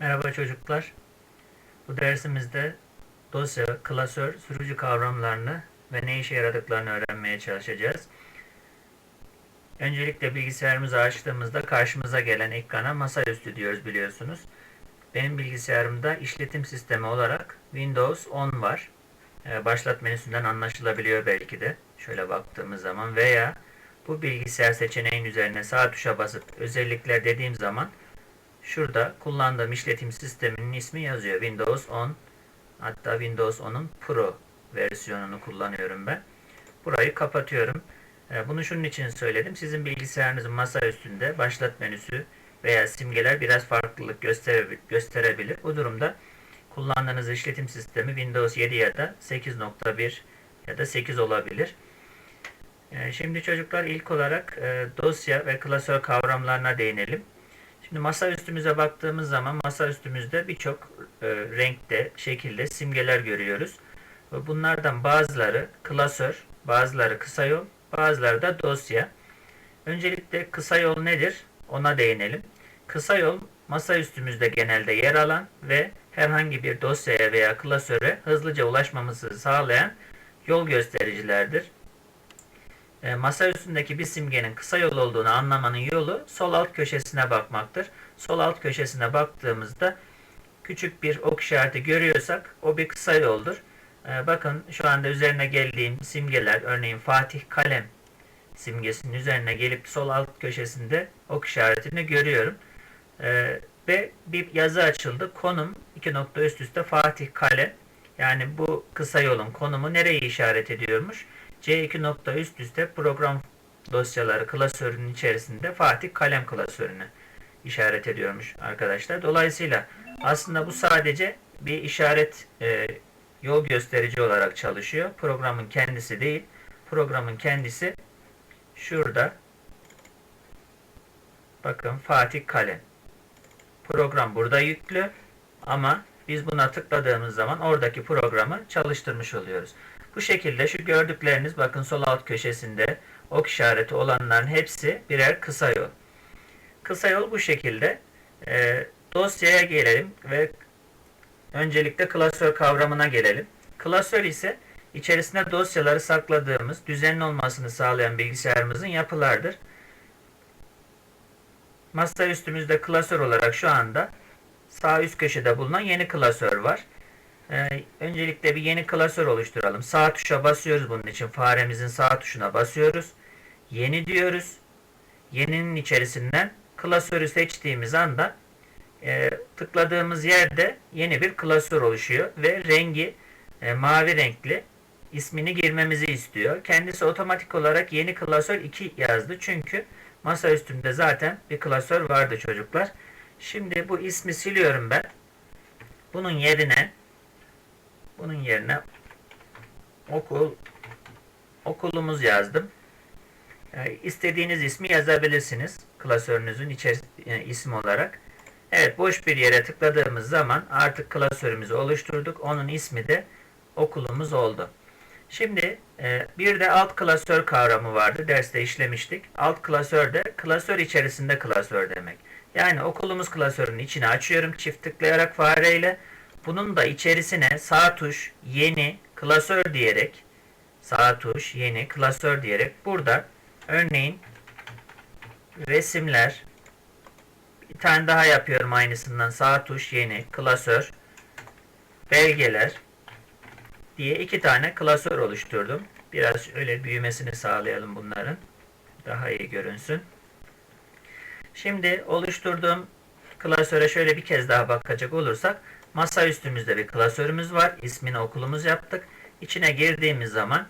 Merhaba çocuklar. Bu dersimizde dosya, klasör, sürücü kavramlarını ve ne işe yaradıklarını öğrenmeye çalışacağız. Öncelikle bilgisayarımızı açtığımızda karşımıza gelen ekrana masaüstü diyoruz biliyorsunuz. Benim bilgisayarımda işletim sistemi olarak Windows 10 var. Ee, Başlat menüsünden anlaşılabiliyor belki de. Şöyle baktığımız zaman veya bu bilgisayar seçeneğin üzerine sağ tuşa basıp özellikler dediğim zaman Şurada kullandığım işletim sisteminin ismi yazıyor. Windows 10. Hatta Windows 10'un Pro versiyonunu kullanıyorum ben. Burayı kapatıyorum. Ee, Bunu şunun için söyledim. Sizin bilgisayarınızın masa üstünde başlat menüsü veya simgeler biraz farklılık gösterebilir. Bu durumda kullandığınız işletim sistemi Windows 7 ya da 8.1 ya da 8 olabilir. Ee, Şimdi çocuklar ilk olarak e, dosya ve klasör kavramlarına değinelim. Şimdi masa üstümüze baktığımız zaman masa üstümüzde birçok e, renkte, şekilde simgeler görüyoruz. Bunlardan bazıları klasör, bazıları kısa yol, bazıları da dosya. Öncelikle kısa yol nedir? Ona değinelim. Kısa yol masa üstümüzde genelde yer alan ve herhangi bir dosyaya veya klasöre hızlıca ulaşmamızı sağlayan yol göstericilerdir. E, masa üstündeki bir simgenin kısa yol olduğunu anlamanın yolu sol alt köşesine bakmaktır. Sol alt köşesine baktığımızda küçük bir ok işareti görüyorsak o bir kısa yoldur. E, bakın şu anda üzerine geldiğim simgeler örneğin Fatih Kalem simgesinin üzerine gelip sol alt köşesinde ok işaretini görüyorum. E, ve bir yazı açıldı. Konum iki nokta üst üste Fatih Kalem. Yani bu kısa yolun konumu nereyi işaret ediyormuş? C2 nokta üst üste program dosyaları klasörünün içerisinde Fatih kalem klasörünü işaret ediyormuş arkadaşlar. Dolayısıyla aslında bu sadece bir işaret e, yol gösterici olarak çalışıyor. Programın kendisi değil. Programın kendisi şurada bakın Fatih kalem. Program burada yüklü ama biz buna tıkladığımız zaman oradaki programı çalıştırmış oluyoruz. Bu şekilde şu gördükleriniz bakın sol alt köşesinde ok işareti olanların hepsi birer kısa yol. Kısa yol bu şekilde. E, dosyaya gelelim ve öncelikle klasör kavramına gelelim. Klasör ise içerisine dosyaları sakladığımız, düzenli olmasını sağlayan bilgisayarımızın yapılardır. Masa üstümüzde klasör olarak şu anda sağ üst köşede bulunan yeni klasör var. Ee, öncelikle bir yeni klasör oluşturalım. Sağ tuşa basıyoruz bunun için. Faremizin sağ tuşuna basıyoruz. Yeni diyoruz. Yeninin içerisinden klasörü seçtiğimiz anda e, tıkladığımız yerde yeni bir klasör oluşuyor ve rengi e, mavi renkli ismini girmemizi istiyor. Kendisi otomatik olarak yeni klasör 2 yazdı. Çünkü masa üstünde zaten bir klasör vardı çocuklar. Şimdi bu ismi siliyorum ben. Bunun yerine bunun yerine okul okulumuz yazdım. Yani istediğiniz ismi yazabilirsiniz klasörünüzün içeris yani isim olarak. Evet boş bir yere tıkladığımız zaman artık klasörümüzü oluşturduk. Onun ismi de okulumuz oldu. Şimdi e, bir de alt klasör kavramı vardı. Derste işlemiştik. Alt klasör de klasör içerisinde klasör demek. Yani okulumuz klasörünün içine açıyorum çift tıklayarak fareyle. Bunun da içerisine sağ tuş yeni klasör diyerek sağ tuş yeni klasör diyerek burada örneğin resimler bir tane daha yapıyorum aynısından sağ tuş yeni klasör belgeler diye iki tane klasör oluşturdum. Biraz öyle büyümesini sağlayalım bunların. Daha iyi görünsün. Şimdi oluşturduğum klasöre şöyle bir kez daha bakacak olursak masa üstümüzde bir klasörümüz var. İsmini okulumuz yaptık. İçine girdiğimiz zaman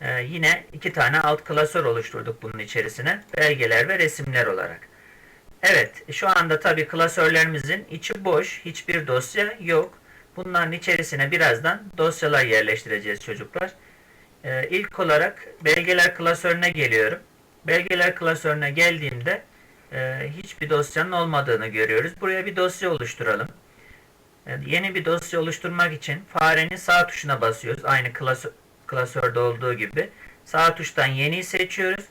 e, yine iki tane alt klasör oluşturduk bunun içerisine. Belgeler ve resimler olarak. Evet şu anda tabi klasörlerimizin içi boş. Hiçbir dosya yok. Bunların içerisine birazdan dosyalar yerleştireceğiz çocuklar. E, ilk olarak belgeler klasörüne geliyorum. Belgeler klasörüne geldiğimde e, hiçbir dosyanın olmadığını görüyoruz. Buraya bir dosya oluşturalım. Yani yeni bir dosya oluşturmak için farenin sağ tuşuna basıyoruz. Aynı klasör, klasörde olduğu gibi. Sağ tuştan yeniyi seçiyoruz.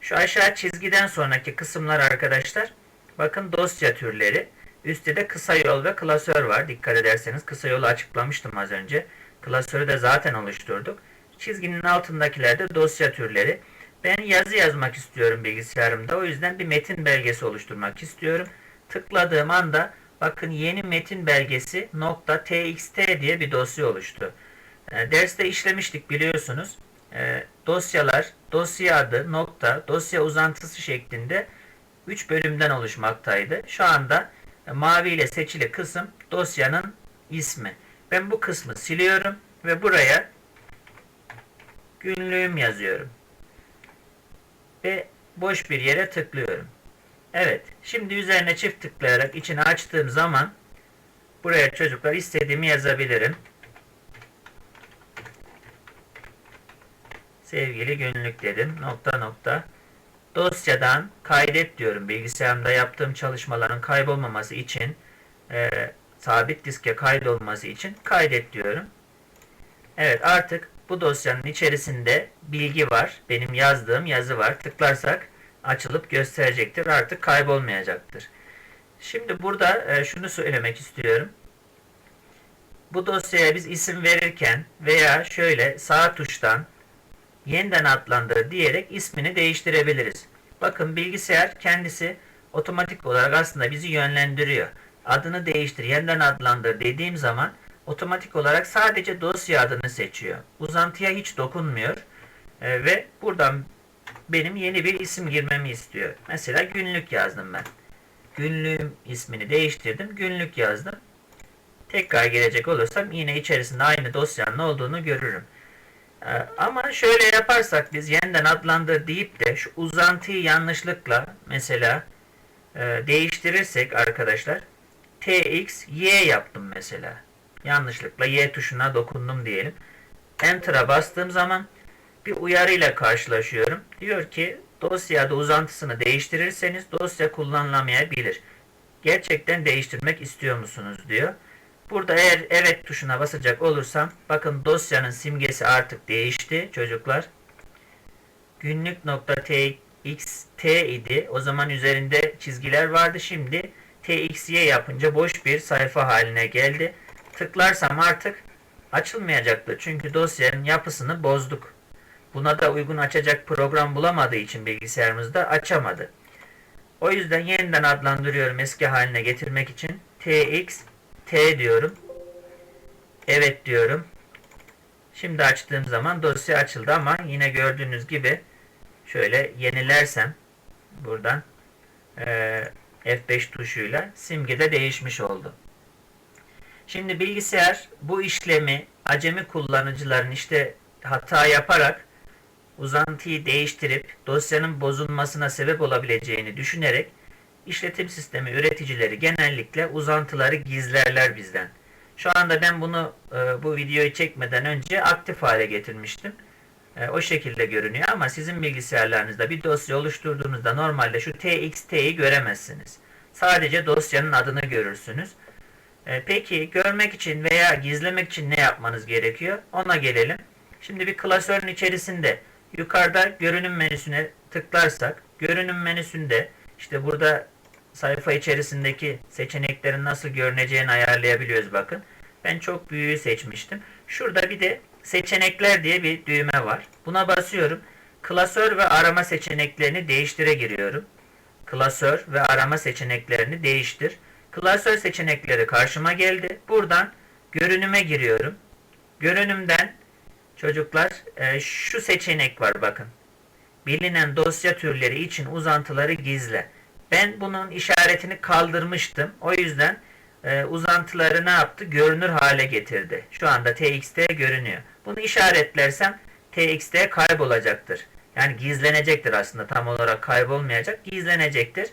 Şu aşağı çizgiden sonraki kısımlar arkadaşlar bakın dosya türleri. Üstte de kısa yol ve klasör var. Dikkat ederseniz kısa yolu açıklamıştım az önce. Klasörü de zaten oluşturduk. Çizginin altındakiler de dosya türleri. Ben yazı yazmak istiyorum bilgisayarımda. O yüzden bir metin belgesi oluşturmak istiyorum. Tıkladığım anda bakın yeni metin belgesi .txt diye bir dosya oluştu. E, derste işlemiştik biliyorsunuz. E, dosyalar, dosya adı, nokta, dosya uzantısı şeklinde 3 bölümden oluşmaktaydı. Şu anda e, mavi ile seçili kısım dosyanın ismi. Ben bu kısmı siliyorum ve buraya günlüğüm yazıyorum. Ve boş bir yere tıklıyorum. Evet, şimdi üzerine çift tıklayarak içini açtığım zaman buraya çocuklar istediğimi yazabilirim. Sevgili günlük dedim. Nokta nokta. Dosyadan kaydet diyorum. Bilgisayarımda yaptığım çalışmaların kaybolmaması için e, sabit diske kaydolması için kaydet diyorum. Evet artık bu dosyanın içerisinde bilgi var. Benim yazdığım yazı var. Tıklarsak açılıp gösterecektir. Artık kaybolmayacaktır. Şimdi burada e, şunu söylemek istiyorum. Bu dosyaya biz isim verirken veya şöyle sağ tuştan yeniden adlandır diyerek ismini değiştirebiliriz. Bakın bilgisayar kendisi otomatik olarak aslında bizi yönlendiriyor. Adını değiştir, yeniden adlandır dediğim zaman otomatik olarak sadece dosya adını seçiyor. Uzantıya hiç dokunmuyor. Ee, ve buradan benim yeni bir isim girmemi istiyor. Mesela günlük yazdım ben. Günlüğüm ismini değiştirdim. Günlük yazdım. Tekrar gelecek olursam yine içerisinde aynı dosyanın olduğunu görürüm. Ee, ama şöyle yaparsak biz yeniden adlandır deyip de şu uzantıyı yanlışlıkla mesela e, değiştirirsek arkadaşlar tx y yaptım mesela. Yanlışlıkla y tuşuna dokundum diyelim. Enter'a bastığım zaman bir uyarı ile karşılaşıyorum. Diyor ki dosyada uzantısını değiştirirseniz dosya kullanılamayabilir. Gerçekten değiştirmek istiyor musunuz diyor. Burada eğer evet tuşuna basacak olursam bakın dosyanın simgesi artık değişti çocuklar. Günlük.txt idi. O zaman üzerinde çizgiler vardı. Şimdi txy yapınca boş bir sayfa haline geldi. Tıklarsam artık açılmayacaktır. Çünkü dosyanın yapısını bozduk. Buna da uygun açacak program bulamadığı için bilgisayarımızda açamadı. O yüzden yeniden adlandırıyorum eski haline getirmek için. tx T diyorum. Evet diyorum. Şimdi açtığım zaman dosya açıldı ama yine gördüğünüz gibi şöyle yenilersem buradan e, F5 tuşuyla simge de değişmiş oldu. Şimdi bilgisayar bu işlemi acemi kullanıcıların işte hata yaparak uzantıyı değiştirip dosyanın bozulmasına sebep olabileceğini düşünerek işletim sistemi üreticileri genellikle uzantıları gizlerler bizden. Şu anda ben bunu e, bu videoyu çekmeden önce aktif hale getirmiştim. E, o şekilde görünüyor ama sizin bilgisayarlarınızda bir dosya oluşturduğunuzda normalde şu txt'yi göremezsiniz. Sadece dosyanın adını görürsünüz. E, peki görmek için veya gizlemek için ne yapmanız gerekiyor? Ona gelelim. Şimdi bir klasörün içerisinde yukarıda görünüm menüsüne tıklarsak görünüm menüsünde işte burada sayfa içerisindeki seçeneklerin nasıl görüneceğini ayarlayabiliyoruz bakın. Ben çok büyüğü seçmiştim. Şurada bir de seçenekler diye bir düğme var. Buna basıyorum. Klasör ve arama seçeneklerini değiştire giriyorum. Klasör ve arama seçeneklerini değiştir. Klasör seçenekleri karşıma geldi. Buradan görünüme giriyorum. Görünümden çocuklar e, şu seçenek var bakın. Bilinen dosya türleri için uzantıları gizle. Ben bunun işaretini kaldırmıştım. O yüzden e, uzantıları ne yaptı? Görünür hale getirdi. Şu anda txt görünüyor. Bunu işaretlersem txt kaybolacaktır. Yani gizlenecektir aslında. Tam olarak kaybolmayacak. Gizlenecektir.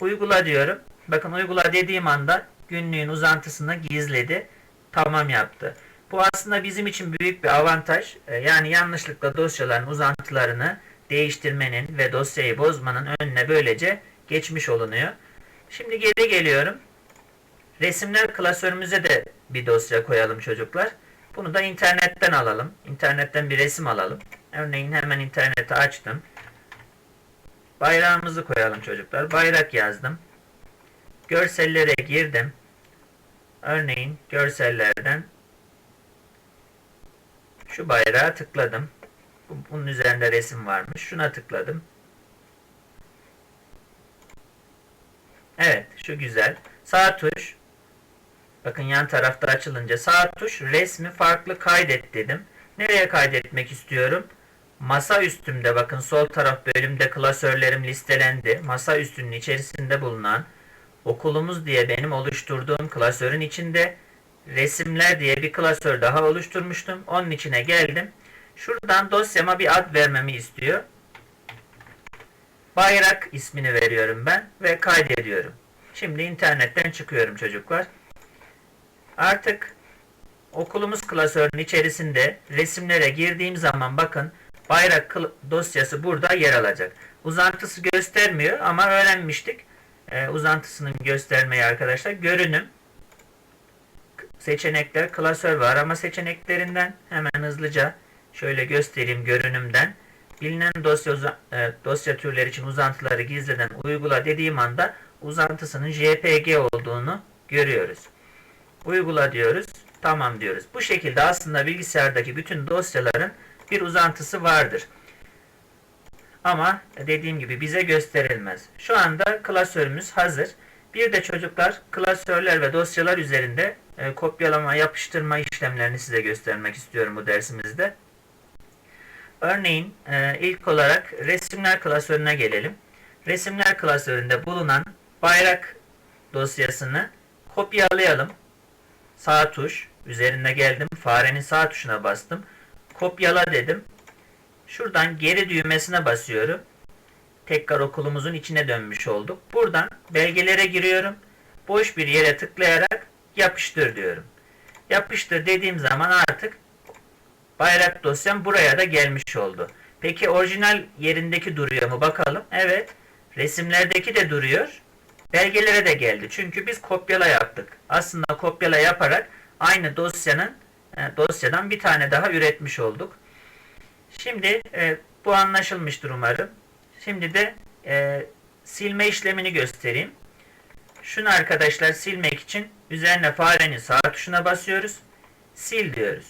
Uygula diyorum. Bakın uygula dediğim anda günlüğün uzantısını gizledi. Tamam yaptı. Bu aslında bizim için büyük bir avantaj. E, yani yanlışlıkla dosyaların uzantılarını değiştirmenin ve dosyayı bozmanın önüne böylece geçmiş olunuyor. Şimdi geri geliyorum. Resimler klasörümüze de bir dosya koyalım çocuklar. Bunu da internetten alalım. İnternetten bir resim alalım. Örneğin hemen interneti açtım. Bayrağımızı koyalım çocuklar. Bayrak yazdım. Görsellere girdim. Örneğin görsellerden şu bayrağa tıkladım. Bu- Bunun üzerinde resim varmış. Şuna tıkladım. Evet, şu güzel. Sağ tuş. Bakın yan tarafta açılınca sağ tuş resmi farklı kaydet dedim. Nereye kaydetmek istiyorum? Masa üstümde bakın sol taraf bölümde klasörlerim listelendi. Masa üstünün içerisinde bulunan okulumuz diye benim oluşturduğum klasörün içinde resimler diye bir klasör daha oluşturmuştum. Onun içine geldim. Şuradan dosyama bir ad vermemi istiyor. Bayrak ismini veriyorum ben ve kaydediyorum. Şimdi internetten çıkıyorum çocuklar. Artık okulumuz klasörünün içerisinde resimlere girdiğim zaman bakın bayrak dosyası burada yer alacak. Uzantısı göstermiyor ama öğrenmiştik. Ee, uzantısını göstermeyi arkadaşlar. Görünüm, seçenekler, klasör var ama seçeneklerinden hemen hızlıca şöyle göstereyim görünümden. Bilinen dosya, e, dosya türleri için uzantıları gizliden uygula dediğim anda uzantısının JPG olduğunu görüyoruz. Uygula diyoruz. Tamam diyoruz. Bu şekilde aslında bilgisayardaki bütün dosyaların bir uzantısı vardır. Ama dediğim gibi bize gösterilmez. Şu anda klasörümüz hazır. Bir de çocuklar klasörler ve dosyalar üzerinde e, kopyalama, yapıştırma işlemlerini size göstermek istiyorum bu dersimizde. Örneğin e, ilk olarak resimler klasörüne gelelim. Resimler klasöründe bulunan bayrak dosyasını kopyalayalım. Sağ tuş üzerine geldim. Farenin sağ tuşuna bastım. Kopyala dedim. Şuradan geri düğmesine basıyorum. Tekrar okulumuzun içine dönmüş olduk. Buradan belgelere giriyorum. Boş bir yere tıklayarak yapıştır diyorum. Yapıştır dediğim zaman artık bayrak dosyam buraya da gelmiş oldu. Peki orijinal yerindeki duruyor mu bakalım. Evet. Resimlerdeki de duruyor. Belgelere de geldi. Çünkü biz kopyala yaptık. Aslında kopyala yaparak aynı dosyanın e, dosyadan bir tane daha üretmiş olduk. Şimdi e, bu anlaşılmıştır umarım. Şimdi de e, silme işlemini göstereyim. Şunu arkadaşlar silmek için üzerine farenin sağ tuşuna basıyoruz. Sil diyoruz.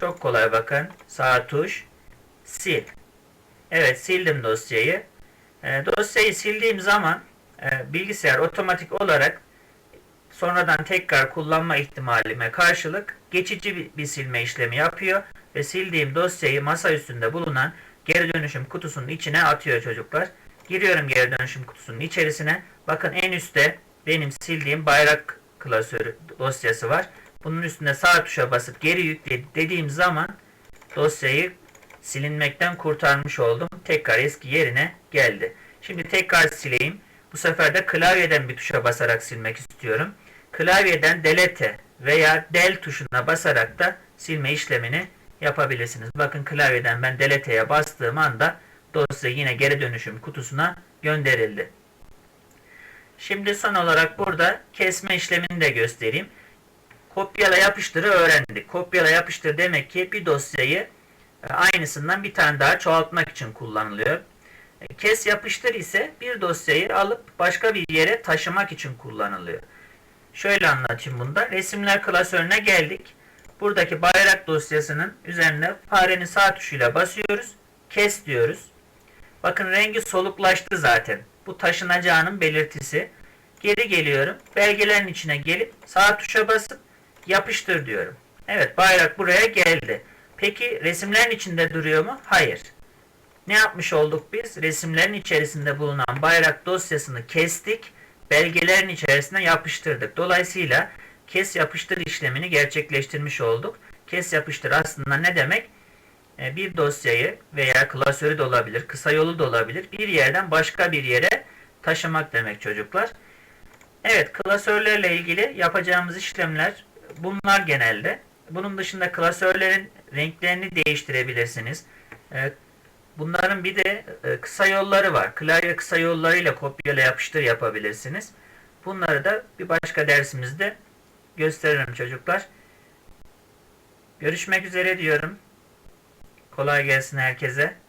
Çok kolay bakın. Sağ tuş. Sil. Evet sildim dosyayı. E, dosyayı sildiğim zaman e, bilgisayar otomatik olarak sonradan tekrar kullanma ihtimalime karşılık geçici bir, bir silme işlemi yapıyor ve sildiğim dosyayı masa üstünde bulunan geri dönüşüm kutusunun içine atıyor çocuklar. Giriyorum geri dönüşüm kutusunun içerisine. Bakın en üstte benim sildiğim bayrak klasörü dosyası var. Bunun üstünde sağ tuşa basıp geri yükle dediğim zaman dosyayı silinmekten kurtarmış oldum. Tekrar eski yerine geldi. Şimdi tekrar sileyim. Bu sefer de klavyeden bir tuşa basarak silmek istiyorum. Klavyeden delete veya del tuşuna basarak da silme işlemini yapabilirsiniz. Bakın klavyeden ben delete'ye bastığım anda dosya yine geri dönüşüm kutusuna gönderildi. Şimdi son olarak burada kesme işlemini de göstereyim. Kopyala yapıştırı öğrendik. Kopyala yapıştır demek ki bir dosyayı e, aynısından bir tane daha çoğaltmak için kullanılıyor. E, Kes yapıştır ise bir dosyayı alıp başka bir yere taşımak için kullanılıyor. Şöyle anlatayım bunda. Resimler klasörüne geldik. Buradaki bayrak dosyasının üzerine farenin sağ tuşuyla basıyoruz. Kes diyoruz. Bakın rengi soluklaştı zaten. Bu taşınacağının belirtisi. Geri geliyorum. Belgelerin içine gelip sağ tuşa basıp yapıştır diyorum. Evet bayrak buraya geldi. Peki resimlerin içinde duruyor mu? Hayır. Ne yapmış olduk biz? Resimlerin içerisinde bulunan bayrak dosyasını kestik. Belgelerin içerisine yapıştırdık. Dolayısıyla kes yapıştır işlemini gerçekleştirmiş olduk. Kes yapıştır aslında ne demek? E, Bir dosyayı veya klasörü de olabilir, kısa yolu da olabilir. Bir yerden başka bir yere taşımak demek çocuklar. Evet, klasörlerle ilgili yapacağımız işlemler bunlar genelde. Bunun dışında klasörlerin renklerini değiştirebilirsiniz. E, Bunların bir de e, kısa yolları var. Klavye kısa yollarıyla kopyala yapıştır yapabilirsiniz. Bunları da bir başka dersimizde gösteririm çocuklar. Görüşmek üzere diyorum. Kolay gelsin herkese.